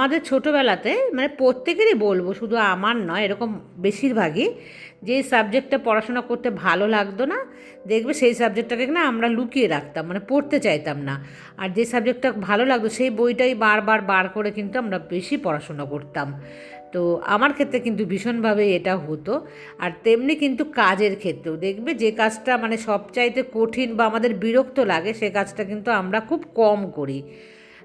আমাদের ছোটোবেলাতে মানে প্রত্যেকেরই বলব, শুধু আমার নয়, এরকম বেশিরভাগই, যে সাবজেক্টটা পড়াশোনা করতে ভালো লাগতো না, দেখবে সেই সাবজেক্টটাকে না আমরা লুকিয়ে রাখতাম মানে পড়তে চাইতাম না। আর যে সাবজেক্টটা ভালো লাগতো, সেই বইটাই বারবার বার করে কিন্তু আমরা বেশি পড়াশোনা করতাম। তো আমার ক্ষেত্রে কিন্তু ভীষণভাবে এটা হতো। আর তেমনি কিন্তু কাজের ক্ষেত্রেও, দেখবে যে কাজটা মানে সবচাইতে কঠিন বা আমাদের বিরক্ত লাগে, সে কাজটা কিন্তু আমরা খুব কম করি।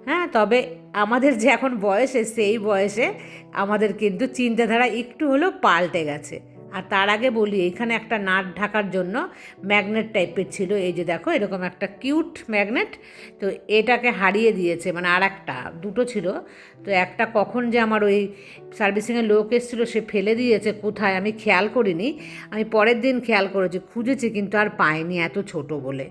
হ্যাঁ তবে আমাদের যে এখন বয়সে, সেই বয়সে আমাদের কিন্তু চিন্তাধারা একটু হলেও পাল্টে গেছে। আর তার আগে বলি, এখানে একটা নাট ঢাকার জন্য ম্যাগনেট টাইপের ছিল। এই যে দেখো, এরকম একটা কিউট ম্যাগনেট। তো এটাকে হারিয়ে দিয়েছে মানে আর একটা দুটো ছিল। তো একটা কখন যে আমার ওই সার্ভিসিংয়ের লোক এসেছিল, সে ফেলে দিয়েছে, কোথায় আমি খেয়াল করিনি। আমি পরের দিন খেয়াল করেছি, খুঁজেছি, কিন্তু আর পাইনি, এত ছোট বলে।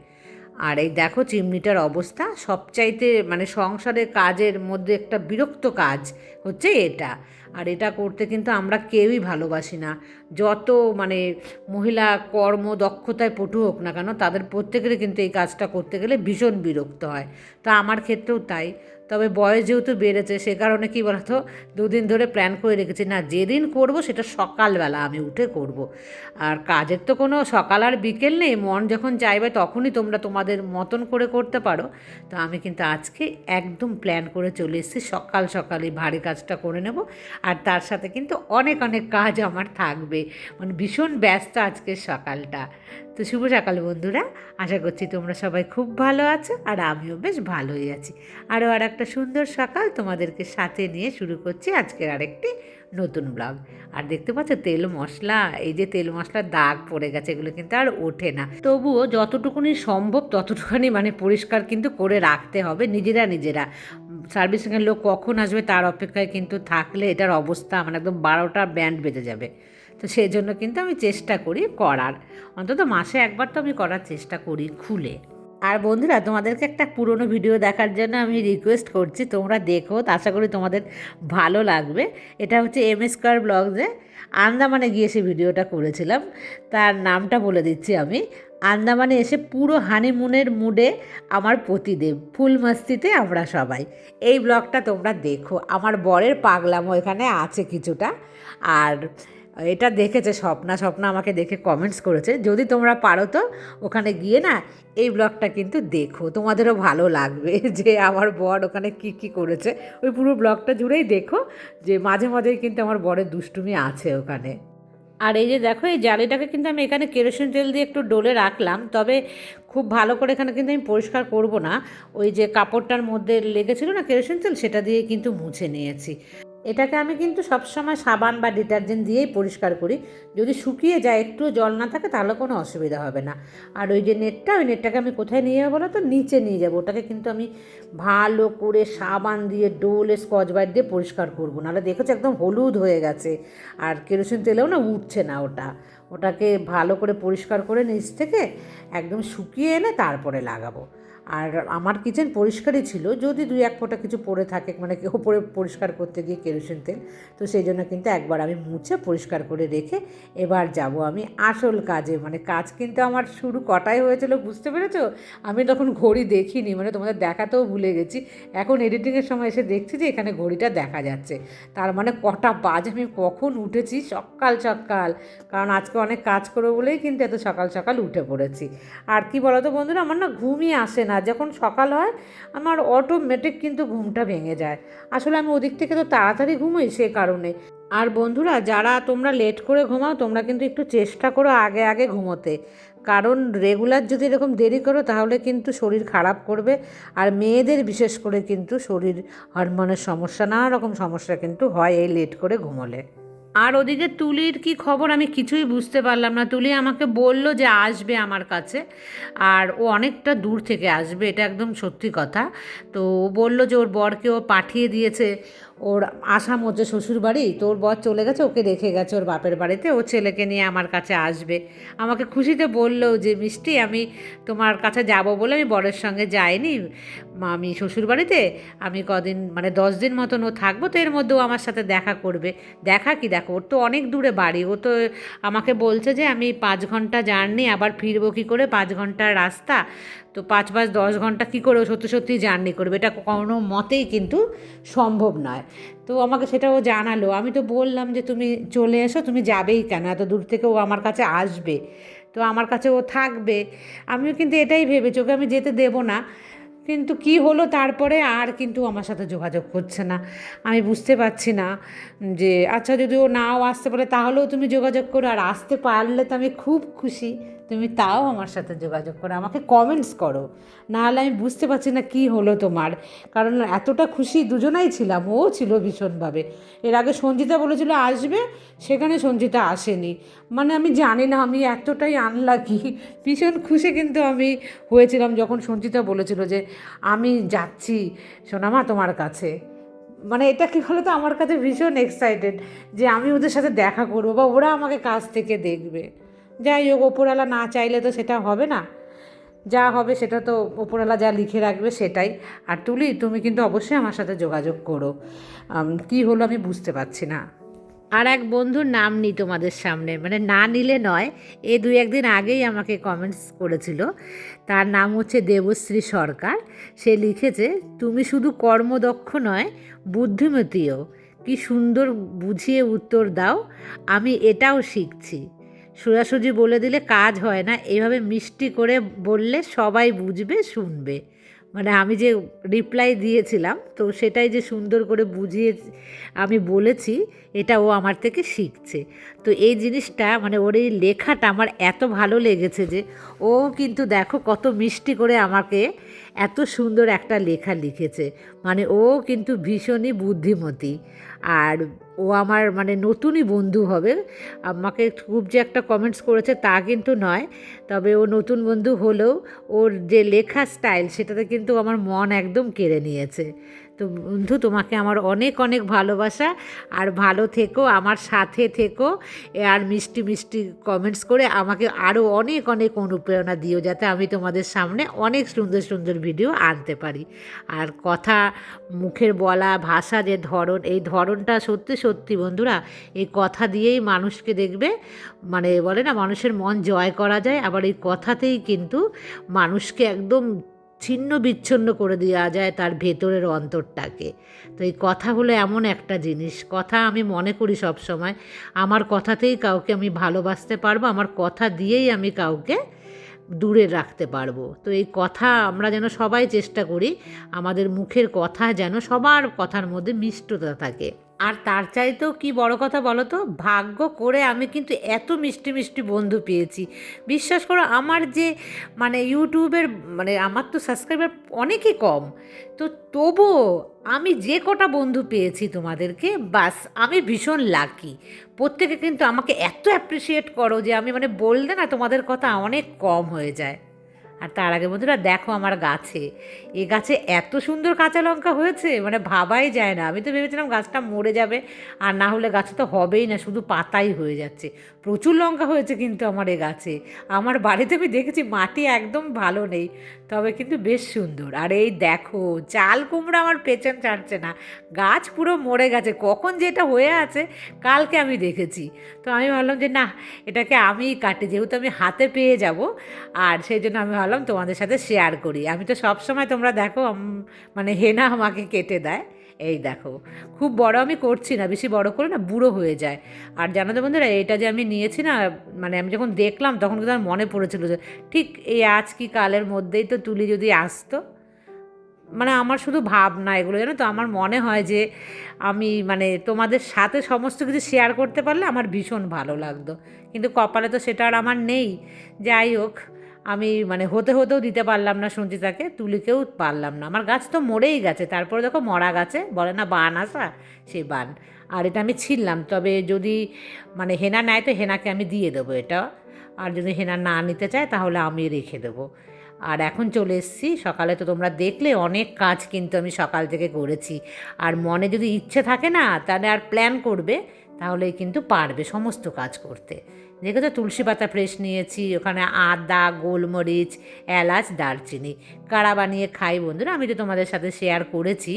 আর এই দেখো চিমনিটার অবস্থা, সবচাইতে মানে সংসারের কাজের মধ্যে একটা বিরক্ত কাজ হচ্ছে এটা। আর এটা করতে কিন্তু আমরা কেউই ভালোবাসি না। যত মানে মহিলা কর্ম দক্ষতায় পটু হোক না কেন, তাদের প্রত্যেকেরই কিন্তু এই কাজটা করতে গেলে ভীষণ বিরক্ত হয়। তা আমার ক্ষেত্রেও তাই। তবে বয়স যেহেতু বেড়েছে, সে কারণে কি বলতো, দুদিন ধরে প্ল্যান করে রেখেছি। না, যেদিন করব সেটা সকালবেলা আমি উঠে করব। আর কাজের তো কোনো সকাল আর বিকেল নেই, মন যখন চাইবে তখনই তোমরা তোমাদের মতন করে করতে পারো। তো আমি কিন্তু আজকে একদম প্ল্যান করে চলে এসেছি, সকাল সকালই ভারী কাজটা করে নেব। আর তার সাথে কিন্তু অনেক অনেক কাজ আমার থাকবে। মানে ভীষণ ব্যস্ত আজকের সকালটা। তো শুভ সকাল বন্ধুরা, আশা করছি তোমরা সবাই খুব ভালো আছো আর আমিও বেশ ভালোই আছি। আরও আর একটা সুন্দর সকাল তোমাদেরকে সাথে নিয়ে শুরু করছি আজকের আরেকটি নতুন ব্লগ। আর দেখতে পাচ্ছ, তেল মশলা, এই যে তেল মশলার দাগ পড়ে গেছে, এগুলো কিন্তু আর ওঠে না। তবুও যতটুকুনি সম্ভব, ততটুকুনি মানে পরিষ্কার কিন্তু করে রাখতে হবে নিজেরা নিজেরা। সার্ভিসিংয়ের লোক কখন আসবে তার অপেক্ষায় কিন্তু থাকলে এটার অবস্থা মানে একদম বারোটা ব্যান্ড বেঁধে যাবে। তো সেই জন্য কিন্তু আমি চেষ্টা করি করার। অন্তত মাসে একবার তো আমি করার চেষ্টা করি খুলে। আর বন্ধুরা, তোমাদেরকে একটা পুরনো ভিডিও দেখার জন্য আমি রিকোয়েস্ট করছি। তোমরা দেখো, আশা করি তোমাদের ভালো লাগবে। এটা হচ্ছে এম এস কার ব্লগসে আন্দামানে গিয়ে সে ভিডিওটা করেছিলাম। তার নামটা বলে দিচ্ছি আমি। আন্দামানে এসে পুরো হানিমুনের মুডে আমার পতিদেব, ফুল মাস্তিতে আমরা সবাই। এই ব্লগটা তোমরা দেখো। আমার বরের পাগলাম এখানে আছে কিছুটা। আর এটা দেখেছে স্বপ্না স্বপ্না আমাকে দেখে কমেন্টস করেছে, যদি তোমরা পারো তো ওখানে গিয়ে না এই ব্লগটা কিন্তু দেখো, তোমাদেরও ভালো লাগবে যে আমার বর ওখানে কি কি করেছে, ওই পুরো ব্লগটা জুড়েই দেখো, যে মাঝে মাঝেই কিন্তু আমার বরের দুষ্টুমি আছে ওখানে। আর এই যে দেখো, এই জালিটাকে কিন্তু আমি এখানে কেরোসিন তেল দিয়ে একটু ডলে রাখলাম, তবে খুব ভালো করে এখানে কিন্তু আমি পরিষ্কার করব না, ওই যে কাপড়টার মধ্যে লেগেছিল না কেরোসিন তেল, সেটা দিয়ে কিন্তু মুছে নিয়েছি। এটাকে আমি কিন্তু সবসময় সাবান বা ডিটারজেন্ট দিয়েই পরিষ্কার করি। যদি শুকিয়ে যায় একটু জল না থাকে, তাহলে কোনো অসুবিধা হবে না। আর ওই যে নেটটা, ওই নেটটাকে আমি কোথায় নিয়ে যাব বলো তো নিচে নিয়ে যাব। ওটাকে কিন্তু আমি ভালো করে সাবান দিয়ে, ডোলে, স্কচ বাইট দিয়ে পরিষ্কার করব। নাহলে দেখেছ একদম হলুদ হয়ে গেছে। আর কেরোসিন তেলেও না উঠছে না ওটা। ওটাকে ভালো করে পরিষ্কার করে নিচ থেকে একদম শুকিয়ে এনে তারপরে লাগাবো। আর আমার কিচেন পরিষ্কারই ছিল, যদি দুই এক ফোঁটা কিছু পড়ে থাকে মানে কেউ পরে পরিষ্কার করতে গিয়ে কেরোসিন তেল, তো সেই জন্য কিন্তু একবার আমি মুছে পরিষ্কার করে রেখে এবার যাব আমি আসল কাজে। মানে কাজ কিন্তু আমার শুরু কটায় হয়েছিল বুঝতে পেরেছ? আমি তখন ঘড়ি দেখিনি মানে তোমাদের দেখাতেও ভুলে গেছি। এখন এডিটিংয়ের সময় এসে দেখছি যে এখানে ঘড়িটা দেখা যাচ্ছে। তার মানে কটা বাজ, আমি কখন উঠেছি? সকাল সকাল। কারণ আজকে অনেক কাজ করব বলেই কিন্তু এত সকাল সকাল উঠে পড়েছি। আর কি বলতো বন্ধুরা, আমার না ঘুমই আসে না। যখন সকাল হয় আমার অটোমেটিক কিন্তু ঘুমটা ভেঙে যায়। আসলে আমি ওদিক থেকে তো তাড়াতাড়ি ঘুমোই সে কারণে। আর বন্ধুরা, যারা তোমরা লেট করে ঘুমাও, তোমরা কিন্তু একটু চেষ্টা করো আগে আগে ঘুমোতে। কারণ রেগুলার যদি এরকম দেরি করো, তাহলে কিন্তু শরীর খারাপ করবে। আর মেয়েদের বিশেষ করে কিন্তু শরীর হরমোনের সমস্যা নানা রকম সমস্যা কিন্তু হয় এই লেট করে ঘুমোলে। আর ওদিকে তুলির কি খবর আমি কিছুই বুঝতে পারলাম না। তুলি আমাকে বলল যে আসবে আমার কাছে, আর ও অনেকটা দূর থেকে আসবে, এটা একদম সত্যি কথা। তো ও বলল যে ওর বরকে ও পাঠিয়ে দিয়েছে। ওর আসাম হচ্ছে শ্বশুর বাড়ি ওর বর চলে গেছে, ওকে রেখে গেছে ওর বাপের বাড়িতে। ও ছেলেকে নিয়ে আমার কাছে আসবে। আমাকে খুশিতে বলল যে, মিষ্টি, আমি তোমার কাছে যাব বলে আমি বরের সঙ্গে যাইনি। আমি শ্বশুর বাড়িতে, আমি কদিন মানে দশ দিন মতন ও থাকব, তো এর মধ্যেও আমার সাথে দেখা করবে। দেখা কি দেখো, ওর তো অনেক দূরে বাড়ি। ও তো আমাকে বলছে যে, আমি পাঁচ ঘণ্টা জার্নি, আবার ফিরবো কী করে? পাঁচ ঘণ্টার রাস্তা। তো পাঁচ পাঁচ দশ ঘণ্টা কী করে সত্যি সত্যি জার্নি করবে? এটা কোনো মতেই কিন্তু সম্ভব নয়। তো আমাকে সেটাও জানালো। আমি তো বললাম যে, তুমি চলে এসো, তুমি যাবেই কেন? এত দূর থেকে ও আমার কাছে আসবে। তো আমার কাছে ও থাকবে। আমিও কিন্তু এটাই ভেবেছি ওকে আমি যেতে দেবো না। কিন্তু কি হলো তারপরে আর কিন্তু আমার সাথে যোগাযোগ করছে না। আমি বুঝতে পারছি না যে আচ্ছা যদি ও নাও আসতে পারে, তাহলেও তুমি যোগাযোগ করো। আর আসতে পারলে তো আমি খুব খুশি। তুমি তাও আমার সাথে যোগাযোগ করো, আমাকে কমেন্টস করো। নাহলে আমি বুঝতে পারছি না কি হলো তোমার। কারণ এতটা খুশি দুজনাই ছিলাম, ও ছিল ভীষণভাবে। এর আগে সঞ্জিতা বলেছিল আসবে, সেখানে সঞ্জিতা আসেনি। মানে আমি জানি না, আমি এতটাই আনলাকি ভীষণ খুশি কিন্তু আমি হয়েছিলাম যখন সঞ্জিতা বলেছিল যে, আমি যাচ্ছি সোনামা তোমার কাছে। মানে এটা কী হলো তো আমার কাছে ভীষণ এক্সাইটেড যে আমি ওদের সাথে দেখা করব বা ওরা আমাকে কাছ থেকে দেখবে। যাই হোক, ওপরওয়ালা না চাইলে তো সেটা হবে না। যা হবে সেটা তো ওপরওয়ালা যা লিখে রাখবে সেটাই। আর তুলি, তুমি কিন্তু অবশ্যই আমার সাথে যোগাযোগ করো। কী হলো আমি বুঝতে পারছি না। আর এক বন্ধুর নাম নিই তোমাদের সামনে মানে না নিলে নয়, এ দুই একদিন আগেই আমাকে কমেন্টস করেছিল। তার নাম হচ্ছে দেবশ্রী সরকার। সে লিখেছে, তুমি শুধু কর্মদক্ষ নয়, বুদ্ধিমতীও। কি সুন্দর বুঝিয়ে উত্তর দাও। আমি এটাও শিখছি। সোজাসুজি বলে দিলে কাজ হয় না। এভাবে মিষ্টি করে বললে সবাই বুঝবে, শুনবে। মানে আমি যে রিপ্লাই দিয়েছিলাম, তো সেটাই যে সুন্দর করে বুঝিয়ে আমি বলেছি, এটা ও আমার থেকে শিখছে। তো এই জিনিসটা মানে ওর এই লেখাটা আমার এত ভালো লেগেছে যে, ও কিন্তু দেখো কত মিষ্টি করে আমাকে এত সুন্দর একটা লেখা লিখেছে। মানে ও কিন্তু ভীষণই বুদ্ধিমতী। আর ও আমার মানে নতুনই বন্ধু হবে। আমাকে খুব যে একটা কমেন্টস করেছে তা কিন্তু নয়। তবে ও নতুন বন্ধু হলেও ওর যে লেখা স্টাইল সেটাতে কিন্তু আমার মন একদম কেড়ে নিয়েছে। তো বন্ধু, তোমাকে আমার অনেক অনেক ভালোবাসা। আর ভালো থেকো, আমার সাথে থেকো। আর মিষ্টি মিষ্টি কমেন্টস করে আমাকে আরও অনেক অনেক অনুপ্রেরণা দিও, যাতে আমি তোমাদের সামনে অনেক সুন্দর সুন্দর ভিডিও আনতে পারি। আর কথা, মুখের বলা, ভাষা যে ধরন, এই ধরনটা সত্যি সত্যি বন্ধুরা, এই কথা দিয়েই মানুষকে দেখবে। মানে বলে না, মানুষের মন জয় করা যায়। আবার এই কথাতেই কিন্তু মানুষকে একদম ছিন্ন বিচ্ছিন্ন করে দেওয়া যায় তার ভেতরের অন্তরটাকে। তো এই কথা হলো এমন একটা জিনিস। কথা আমি মনে করি সব সময় আমার কথাতেই কাউকে আমি ভালোবাসতে পারব, আমার কথা দিয়েই আমি কাউকে দূরে রাখতে পারব। তো এই কথা আমরা যেন সবাই চেষ্টা করি, আমাদের মুখের কথা যেন সবার কথার মধ্যে মিষ্টতা থাকে। আর তার চাইতেও কি বড় কথা বলো তো? ভাগ্য করে আমি কিন্তু এত মিষ্টি মিষ্টি বন্ধু পেয়েছি। বিশ্বাস করো, আমার যে মানে ইউটিউবের মানে আমার তো সাবস্ক্রাইবার অনেকই কম। তো তবুও আমি যে কটা বন্ধু পেয়েছি তোমাদেরকে, বাস আমি ভীষণ লাকি প্রত্যেকে কিন্তু আমাকে এত অ্যাপ্রিসিয়েট করো যে আমি মানে বললে না তোমাদের কথা অনেক কম হয়ে যায়। আর তার আগে বন্ধুরা দেখো আমার গাছে। এ গাছে এত সুন্দর কাঁচা লঙ্কা হয়েছে মানে ভাবাই যায় না। আমি তো ভেবেছিলাম গাছটা মরে যাবে, আর না হলে গাছে তো হবেই না, শুধু পাতাই হয়ে যাচ্ছে। প্রচুর লঙ্কা হয়েছে কিন্তু আমার এ গাছে। আমার বাড়িতে আমি দেখেছি মাটি একদম ভালো নেই। তবে কিন্তু বেশ সুন্দর। আর এই দেখো, চাল কুমড়া আমার পেছন ছাড়ছে না। গাছ পুরো মরে গেছে। কখন যেটা হয়ে আছে, কালকে আমি দেখেছি। তো আমি ভাবলাম যে না এটাকে আমিই কাটি। যেহেতু আমি হাতে পেয়ে যাব, আর সেই জন্য আমি ভাবলাম তোমাদের সাথে শেয়ার করি। আমি তো সবসময় তোমরা দেখো মানে হেনা আমাকে কেটে দেয়। এই দেখো, খুব বড় আমি করছি না, বেশি বড় করে না, বুড়ো হয়ে যায়। আর জানো তো বন্ধুরা, এটা যে আমি নিয়েছি না মানে আমি যখন দেখলাম, তখন কিন্তু আমার মনে পড়েছিল যে, ঠিক এই আজ কি কালের মধ্যেই তো তুলি যদি আসতো? মানে আমার শুধু ভাবনা এগুলো, জানো তো? আমার মনে হয় যে, আমি মানে তোমাদের সাথে সমস্ত কিছু শেয়ার করতে পারলে আমার ভীষণ ভালো লাগতো। কিন্তু কপালে তো সেটা আর আমার নেই। যাই হোক আমি মানে হতে হতেও দিতে পারলাম না সঞ্চিতাকে তুলিকেও পারলাম না। আমার গাছ তো মরেই গেছে, তারপরে দেখো মরা গাছে, বলে না বান আসা? সেই বান। আর এটা আমি ছিললাম তবে যদি মানে হেনা নেয় তো হেনাকে আমি দিয়ে দেবো এটা। আর যদি হেনা না নিতে চায় তাহলে আমি রেখে দেবো। আর এখন চলে এসেছি, সকালে তো তোমরা দেখলে অনেক কাজ কিন্তু আমি সকাল থেকে করেছি। আর মনে যদি ইচ্ছে থাকে না, তাহলে আর প্ল্যান করবে তাহলে কিন্তু পারবে সমস্ত কাজ করতে। দেখেছ? তুলসী পাতা ফ্রেশ নিয়েছি, ওখানে আদা, গোলমরিচ, এলাচ, দারচিনি। কাড়া বানিয়ে খাই বন্ধুরা? আমি তো তোমাদের সাথে শেয়ার করেছি।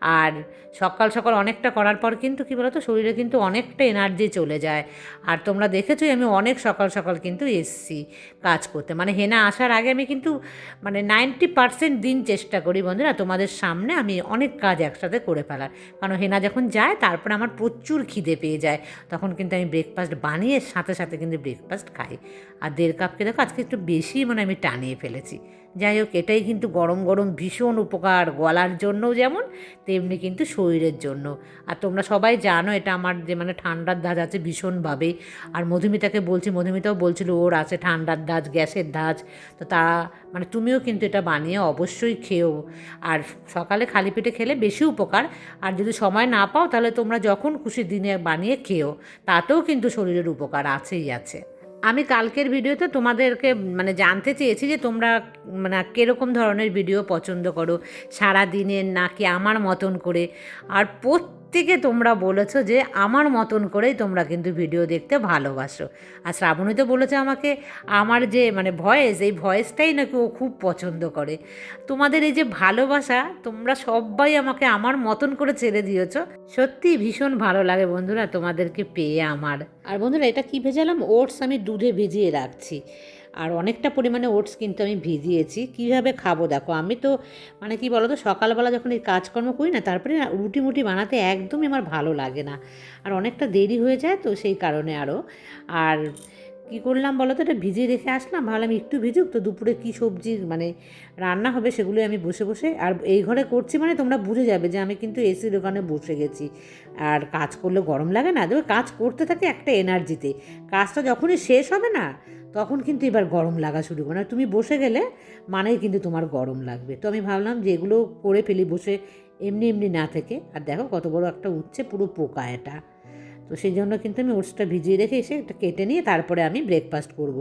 আর সকাল সকাল অনেকটা করার পর কিন্তু কী বলতো? শরীরে কিন্তু অনেকটা এনার্জি চলে যায়। আর তোমরা দেখেছোই আমি অনেক সকাল সকাল কিন্তু এসছি কাজ করতে। মানে হেনা আসার আগে আমি কিন্তু মানে নাইনটি পার্সেন্ট দিন চেষ্টা করি বন্ধুরা। তোমাদের সামনে আমি অনেক কাজ একসাথে করে ফেলার। কারণ হেনা যখন যায়, তারপরে আমার প্রচুর খিদে পেয়ে যায়। তখন কিন্তু আমি ব্রেকফাস্ট বানিয়ে সাথে সাথে কিন্তু ব্রেকফাস্ট খাই। আর দেড় কাপকে দেখো আজকে একটু বেশি মানে আমি টানিয়ে ফেলেছি। যাই হোক, এটাই কিন্তু গরম গরম ভীষণ উপকার, গলার জন্যও যেমন, তেমনি কিন্তু শরীরের জন্য আর তোমরা সবাই জানো, এটা আমার যে মানে ঠান্ডার ধাজ আছে ভীষণভাবে। আর মধুমিতাকে বলছি, মধুমিতাও বলছিল, ওর আছে ঠান্ডার ধাজ গ্যাসের ধাজ তো তারা মানে তুমিও কিন্তু এটা বানিয়ে অবশ্যই খেও। আর সকালে খালি পেটে খেলে বেশি উপকার। আর যদি সময় না পাও, তাহলে তোমরা যখন খুশি দিনে বানিয়ে খেও, তাতেও কিন্তু শরীরের উপকার আছেই আছে। আমি কালকের ভিডিওতে তোমাদেরকে মানে জানতে চেয়েছি যে তোমরা মানে কীরকম ধরনের ভিডিও পছন্দ করো সারা দিনের নাকি আমার মতন করে। আর প্রত্যেকে তোমরা বলেছ যে আমার মতন করেই তোমরা কিন্তু ভিডিও দেখতে ভালোবাসো। আর শ্রাবণী তো বলেছে আমাকে, আমার যে মানে ভয়েস, এই ভয়েসটাই নাকি ও খুব পছন্দ করে। তোমাদের এই যে ভালোবাসা, তোমরা সবাই আমাকে আমার মতন করে ছেড়ে দিয়েছ। সত্যি ভীষণ ভালো লাগে বন্ধুরা তোমাদেরকে পেয়ে আমার। আর বন্ধুরা, এটা কি ভেজালাম? ওটস আমি দুধে ভিজিয়ে রাখছি। আর অনেকটা পরিমাণে ওটস কিন্তু আমি ভিজিয়েছি। কীভাবে খাব দেখো, আমি তো মানে কি বলো তো সকালবেলা যখন এই কাজকর্ম করি না, তারপরে রুটি মুটি বানাতে একদমই আমার ভালো লাগে না। আর অনেকটা দেরি হয়ে যায় তো সেই কারণে আরও আর কী করলাম বলো তো এটা ভিজিয়ে রেখে আসলাম, ভাবলাম একটু ভিজুক তো দুপুরে কী সবজি মানে রান্না হবে সেগুলো আমি বসে বসে, আর এই ঘরে করছি মানে তোমরা বুঝে যাবে যে আমি কিন্তু এসির দোকানে বসে গেছি। আর কাজ করলে গরম লাগে না দেখবে কাজ করতে থাকে একটা এনার্জিতে কাজটা যখনই শেষ হবে না তখন কিন্তু এবার গরম লাগা শুরু করে। তুমি বসে গেলে মানেই কিন্তু তোমার গরম লাগবে। তো আমি ভাবলাম যে এগুলো করে ফেলি বসে এমনি এমনি না থেকে। আর দেখো কত বড় একটা উঠছে পুরো পোকা এটা। তো সেই জন্য কিন্তু আমি ওটসটা ভিজিয়ে রেখে এসে একটা কেটে নিয়ে তারপরে আমি ব্রেকফাস্ট করব।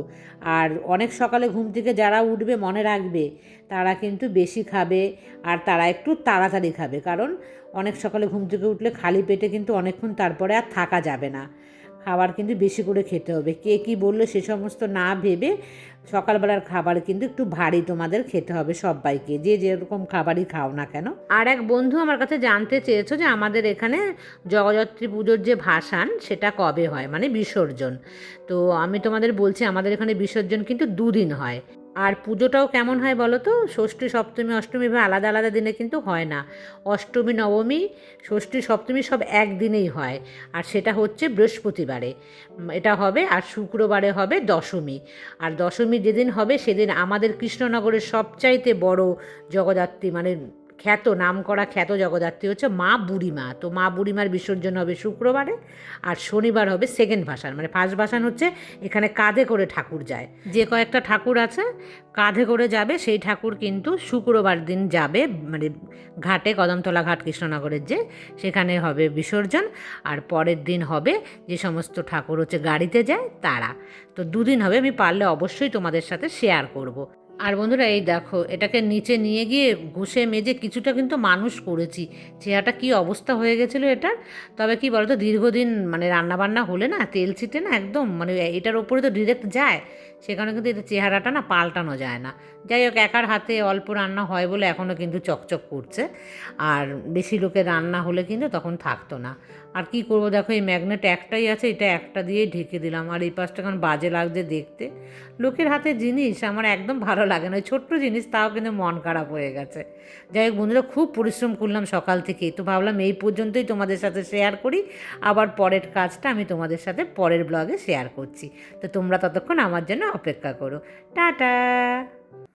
আর অনেক সকালে ঘুম থেকে যারা উঠবে মনে রাখবে, তারা কিন্তু বেশি খাবে আর তারা একটু তাড়াতাড়ি খাবে। কারণ অনেক সকালে ঘুম থেকে উঠলে খালি পেটে কিন্তু অনেকক্ষণ তারপরে আর থাকা যাবে না। খাবার কিন্তু বেশি করে খেতে হবে। কে কী বলল সে সমস্ত না ভেবে সকালবেলার খাবার কিন্তু একটু ভারী তোমাদের খেতে হবে সবাইকে। যে যেরকম খাবারই খাও না কেন। আর এক বন্ধু আমার কাছে জানতে চেয়েছো যে আমাদের এখানে জগদ্ধাত্রী পুজোর যে ভাসান, সেটা কবে হয়? মানে বিসর্জন। তো আমি তোমাদের বলছি আমাদের এখানে বিসর্জন কিন্তু দুদিন হয়। আর পুজোটাও কেমন হয় বলো তো? ষষ্ঠী, সপ্তমী, অষ্টমী এভাবে আলাদা আলাদা দিনে কিন্তু হয় না। অষ্টমী, নবমী, ষষ্ঠী, সপ্তমী সব একদিনেই হয়। আর সেটা হচ্ছে বৃহস্পতিবারে। এটা হবে আর শুক্রবারে হবে দশমী। আর দশমী যেদিন হবে সেদিন আমাদের কৃষ্ণনগরের সবচাইতে বড় জগদ্ধাত্রী মানে খ্যাত, নাম করা খ্যাত জগদ্ধাত্রী হচ্ছে মা বুড়িমা। তো মা বুড়িমার বিসর্জন হবে শুক্রবারে আর শনিবার হবে সেকেন্ড ভাসান। মানে ফার্স্ট ভাসান হচ্ছে এখানে কাঁধে করে ঠাকুর যায়। যে কয়েকটা ঠাকুর আছে, কাঁধে করে যাবে, সেই ঠাকুর কিন্তু শুক্রবার দিন যাবে মানে ঘাটে কদমতলা ঘাট কৃষ্ণনগরের যে, সেখানে হবে বিসর্জন। আর পরের দিন হবে যে সমস্ত ঠাকুর হচ্ছে গাড়িতে যায়, তারা। তো দুদিন হবে, আমি পারলে অবশ্যই তোমাদের সাথে শেয়ার করব। আর বন্ধুরা, এই দেখো, এটাকে নিচে নিয়ে গিয়ে ঘুষে মেজে কিছুটা কিন্তু মানুষ করেছি। চেহারাটা কি অবস্থা হয়ে গেছিল এটার? তবে কি বলতো, দীর্ঘদিন মানে রান্নাবান্না হলে না, তেল ছিটে না একদম মানে এটার ওপরে তো ডিরেক্ট যায়। সেখানে কিন্তু এদের চেহারাটা না পাল্টানো যায় না। যাই হোক, একার হাতে অল্প রান্না হয় বলে এখনও কিন্তু চকচক করছে। আর বেশি লোকের রান্না হলে কিন্তু তখন থাকতো না। আর কি করব দেখো, এই ম্যাগনেট একটাই আছে, এটা একটা দিয়েই ঢেকে দিলাম। আর এই পাশটা এখন বাজে লাগছে দেখতে। লোকের হাতে জিনিস আমার একদম ভালো লাগে না, ওই ছোট্ট জিনিস তাও কিন্তু মন খারাপ হয়ে গেছে। যাই হোক, বন্ধুরা, খুব পরিশ্রম করলাম সকাল থেকে তো ভাবলাম এই পর্যন্তই তোমাদের সাথে শেয়ার করি। আবার পরের কাজটা আমি তোমাদের সাথে পরের ব্লগে শেয়ার করছি। তো তোমরা ততক্ষণ আমার জন্য অপেক্ষা করো। টাটা।